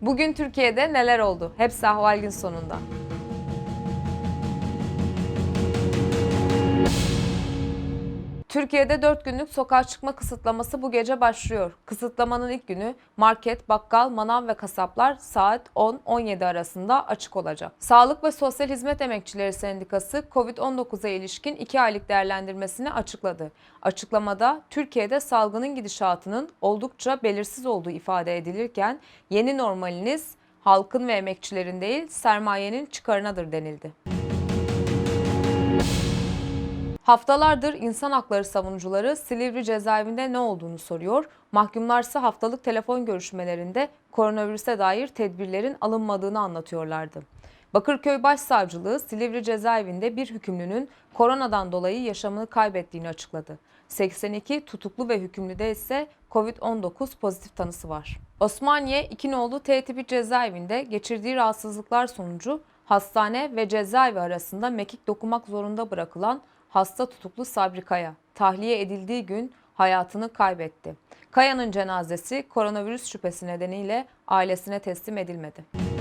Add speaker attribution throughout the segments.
Speaker 1: Bugün Türkiye'de neler oldu? Hepsi ahval gün sonunda. Türkiye'de 4 günlük sokağa çıkma kısıtlaması bu gece başlıyor. Kısıtlamanın ilk günü market, bakkal, manav ve kasaplar saat 10-17 arasında açık olacak. Sağlık ve Sosyal Hizmet Emekçileri Sendikası COVID-19'a ilişkin 2 aylık değerlendirmesini açıkladı. Açıklamada Türkiye'de salgının gidişatının oldukça belirsiz olduğu ifade edilirken yeni normaliniz halkın ve emekçilerin değil sermayenin çıkarınadır denildi. Haftalardır insan hakları savunucuları Silivri cezaevinde ne olduğunu soruyor. Mahkumlarsa haftalık telefon görüşmelerinde koronavirüse dair tedbirlerin alınmadığını anlatıyorlardı. Bakırköy Başsavcılığı Silivri cezaevinde bir hükümlünün koronadan dolayı yaşamını kaybettiğini açıkladı. 82 tutuklu ve hükümlüde ise COVID-19 pozitif tanısı var. Osmaniye İkinoğlu T tipi cezaevinde geçirdiği rahatsızlıklar sonucu hastane ve cezaevi arasında mekik dokumak zorunda bırakılan hasta tutuklu Sabri Kaya tahliye edildiği gün hayatını kaybetti. Kaya'nın cenazesi koronavirüs şüphesi nedeniyle ailesine teslim edilmedi.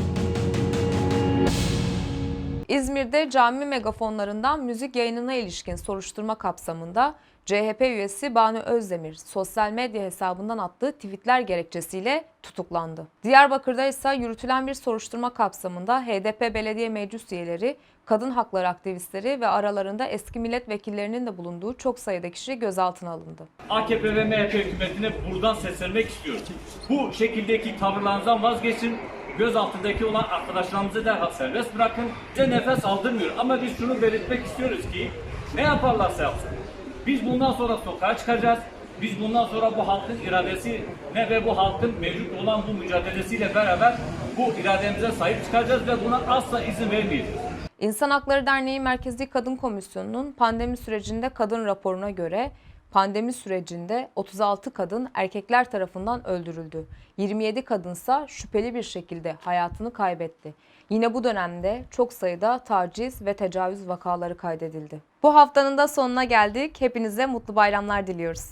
Speaker 1: İzmir'de cami megafonlarından müzik yayınına ilişkin soruşturma kapsamında CHP üyesi Banu Özdemir sosyal medya hesabından attığı tweetler gerekçesiyle tutuklandı. Diyarbakır'da ise yürütülen bir soruşturma kapsamında HDP belediye meclis üyeleri, kadın hakları aktivistleri ve aralarında eski milletvekillerinin de bulunduğu çok sayıda kişi gözaltına alındı.
Speaker 2: AKP ve MHP hükümetine buradan seslenmek istiyorum. Bu şekildeki tavırlarınızdan vazgeçin. Göz altındaki olan arkadaşlarımızı derhal serbest bırakın. Bize nefes aldırmıyor. Ama biz şunu belirtmek istiyoruz ki ne yaparlarsa yapsın. Biz bundan sonra sokağa çıkacağız. Biz bundan sonra bu halkın iradesi ne ve bu halkın mevcut olan bu mücadelesiyle beraber bu irademize sahip çıkacağız ve buna asla izin vermeyeceğiz.
Speaker 1: İnsan Hakları Derneği Merkezi Kadın Komisyonu'nun pandemi sürecinde kadın raporuna göre pandemi sürecinde 36 kadın erkekler tarafından öldürüldü. 27 kadınsa şüpheli bir şekilde hayatını kaybetti. Yine bu dönemde çok sayıda taciz ve tecavüz vakaları kaydedildi. Bu haftanın da sonuna geldik. Hepinize mutlu bayramlar diliyoruz.